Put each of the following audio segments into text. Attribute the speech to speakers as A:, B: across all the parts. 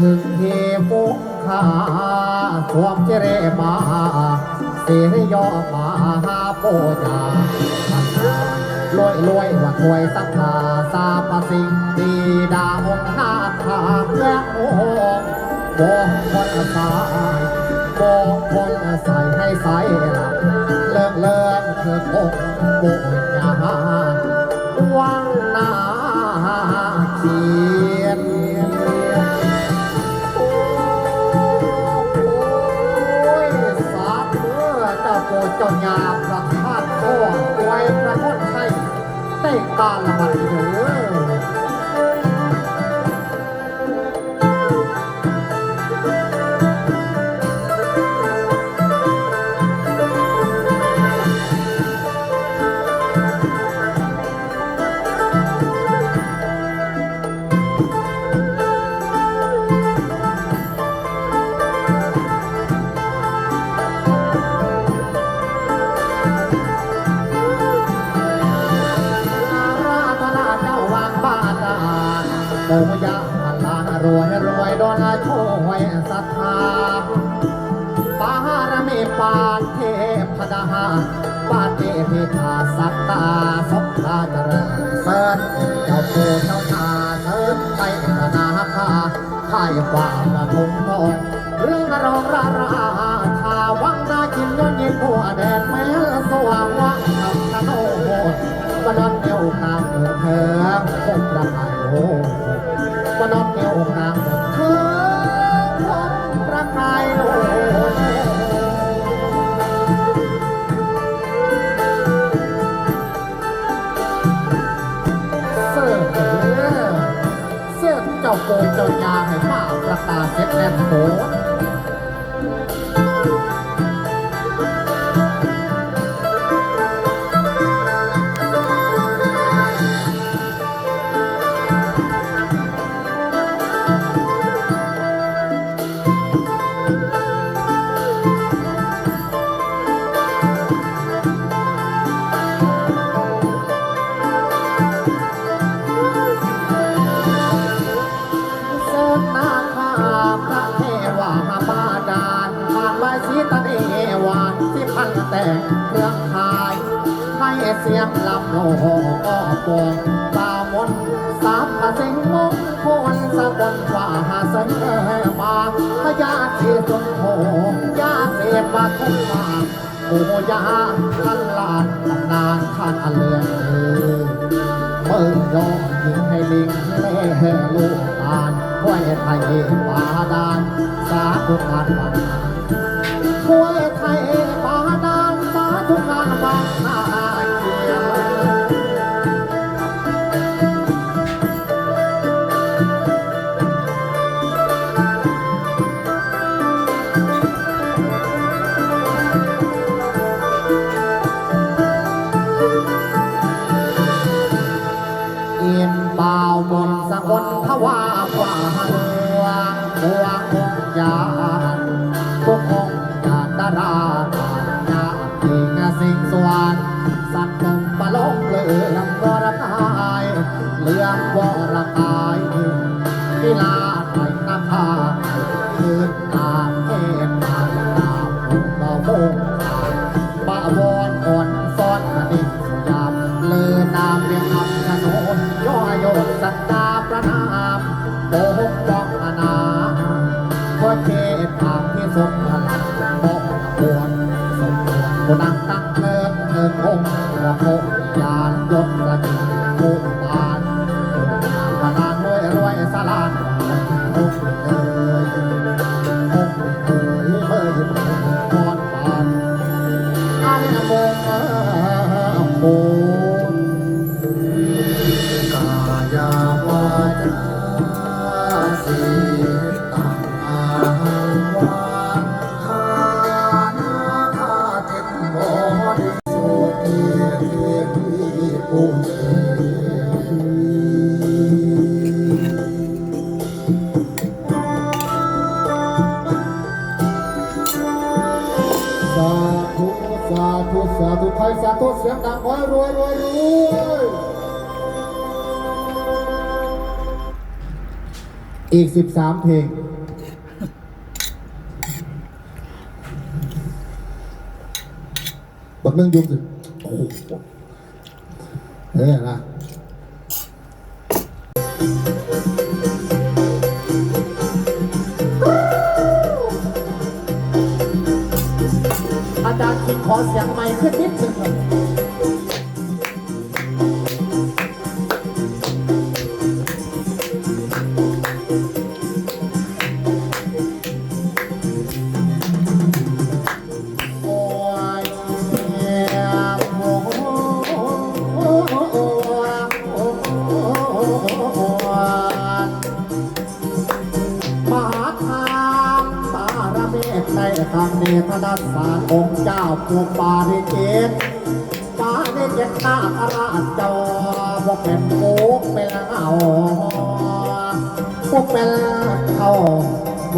A: ถึงเทฟุกขาสวมเจเรมาเสรยอมาหาโปจาพันธารวยรวยว่าถวยสักนาสาปสิงดีดาองนาคาแก้โอ้บอกคนอายบอกคนอาศัยให้ใสหลับเลิกเลิกคือคงบุญญาวังนาเเจ้ายาประทาดโซ่ไว้ประท่อนไส้เต้ตาละมันเถอ โอ้ยาพันลานรวยรวยดอนโชยศรัทธาปารมีปานเทพดาปาเทพิธาสัตตาสกตาเจริญเสิร์เจ้าโพเจ้านาเสิร์ไปนาคาข่ายฟ้ามาทงทองเรื่องรองราราชาวังนาจินยนยินผัวแดนแม้สว่างวังทำกระโนดมานอนเอวกลางเมืองเธอคงประกายโอ้ มานอนเกลางเมืองเธอ เครื่องขายให้เสียงลำโลอ้อปองตามนสามพระสิงมงคลสะบนว่าหาเสนมาพญาที่สุนโหยาเสพาทุกมาโอ้ยาทันลานตนานท่านอเลืองเออเบิ่งยอดยิงให้ลิงเล่ลูกตาลห้วยไทยบาดาลสาธุการบัง เลื่อมวรกายหนึ่งกีฬาไทยน้ำพาคืนตาเอ็นตาตามบ่าวงบะวอนอ่อนซ้อนกระดิ่งยามเลือนามเรียงนำขนนย่อโยนสัตตาประนามโปกป้องอนาเพราะเทศทางที่สมพลั อีกสิบสามเพลง บักนึ่งยุบสิโอ้โหเออนะอาจารย์คิงขอเสียงใหม่ขึ้นนิดนึง ค์เจ้าผู้ปาริเกตปาริเกตนาคราชเจ้าบ่เป็นโกกเป็นเอาพวกเป็นเขา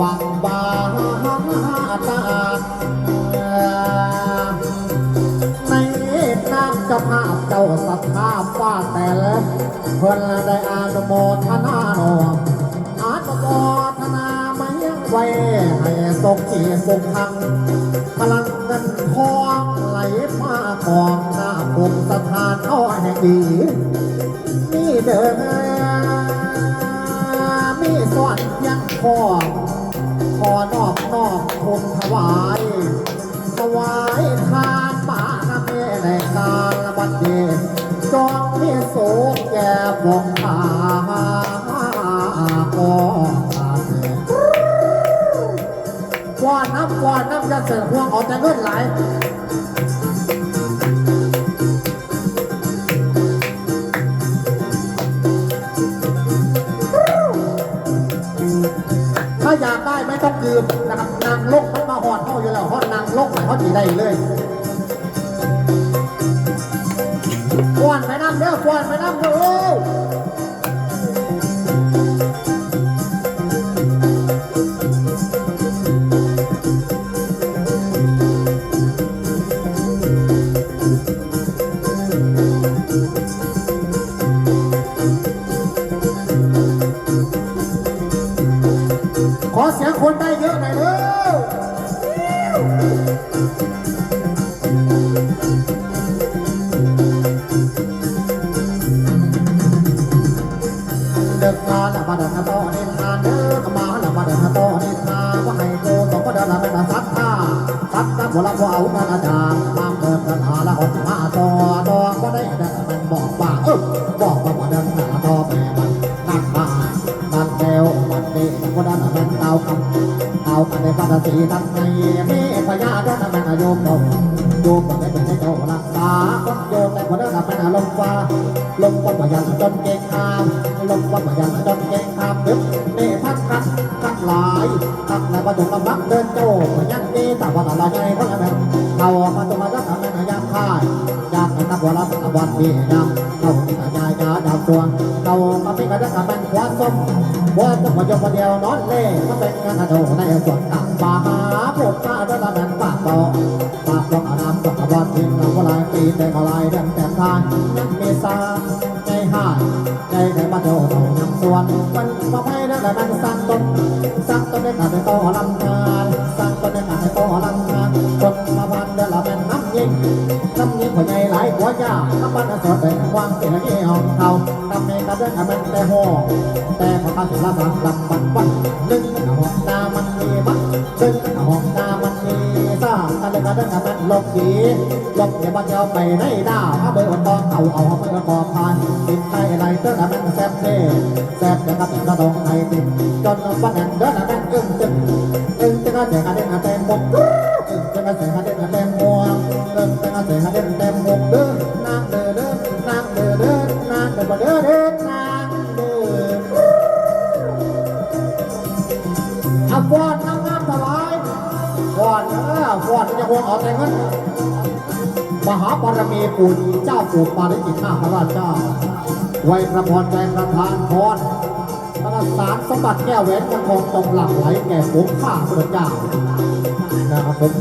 A: วังบาตาในน้ำจ้าภาพเจ้าสัทธาฟ้าแต่ละเพิ่นได้อานุโมทนาโนอานโมทนาไมายังไว้ให้สกขีสุขังพลัง เงินทองไหลมากองหน้าบุญสถานอ้อยให้ดีนี่เด้อมีส่วนยังพอขอนอบนอบคุณถวายถวายทานบารมีในการบัดเดจองมีสูงแก่บงทาก็่าน้ำว่าน้ำจะเสือพวงเอาแต่เงินไหลายถ้าอยากได้ไม่ต้องยืมนะครับนางลกมันมาหอดเข้าอยู่แล้วหอดนางลกเขาจีได้เลยกวนไปน้ำเด้อกวนไปน้ำเด้อ เสียงคนได้เยอะหน่อยเด้อ สีทั้งในเมพยาเดินเป็นโยมโยมโยมเป็นเป็นเจ้ารักษาคนโยมในคนเดินเป็นลมฟ้าลมก็พยันจนเก่งขามลมก็พยันจนเก่งขามดึกเมพักคักคักหลายคักในประตูกำลังเดินโจ้พยันดีแต่ว่าอะไรไงเพราะอะไรเขามาตัวมาจะทำเป็นยามค่ายยามเป็นนักบวชเป็นวันดียยามเขาที่กระจายาดำาวตัวเขามาเป็นกระดับเป็นควาส้มว่าจะมาโยมเดียวนอนเล่มาเป็นงานโดในสวนต่างป่าหาพวกข้าด้วยละแม่นปากต่อปากต้องอารามต้องอวดทิ้งเราก็ลายปีแต่ก็ลายเดินแต่ทางยังมีสาใจหายใจในมาโดเรายังสวนมันมาให้ได้ละมันสั่งต้นสั่งต้นได้การในโต ใจหลายหัวยาน้ำมันสดแต่วางเสียงเงี้ยวเขาทำเองก็เดินทำมันแต่ห่อแต่พอมาถึงละสามลำบันวันหนึ่งห้องน้ำมันมีบักหนึ่งห้องน้ำมันมีซ่ากันเลยก็เดินทำมันหลบดีหลบอย่าบังเดียวไปในดาวเอาเบอร์ตองเอาเอาเบอร์กอบพันติดใจอะไรเดินทำมันแซ่บเท่แซ่บจะกับกระดองไทยติดจนวันนั้นเดินทำมันอึ้งจึงอึ้งจะก็เสียกันเดินเต็มหมดอึ้งจะก็เสียกันเดินเต็มหัวอึ้งจะก็เสียกันเดินีปู่เจ้าปู่ปาริจิตนาคราชเจ้าไวยพระพรใจประทานพรพระสารสมบัติแก้วแหวนยังคงตรงหลังไหลแก่ผมข้าพระเจ้านะครับผม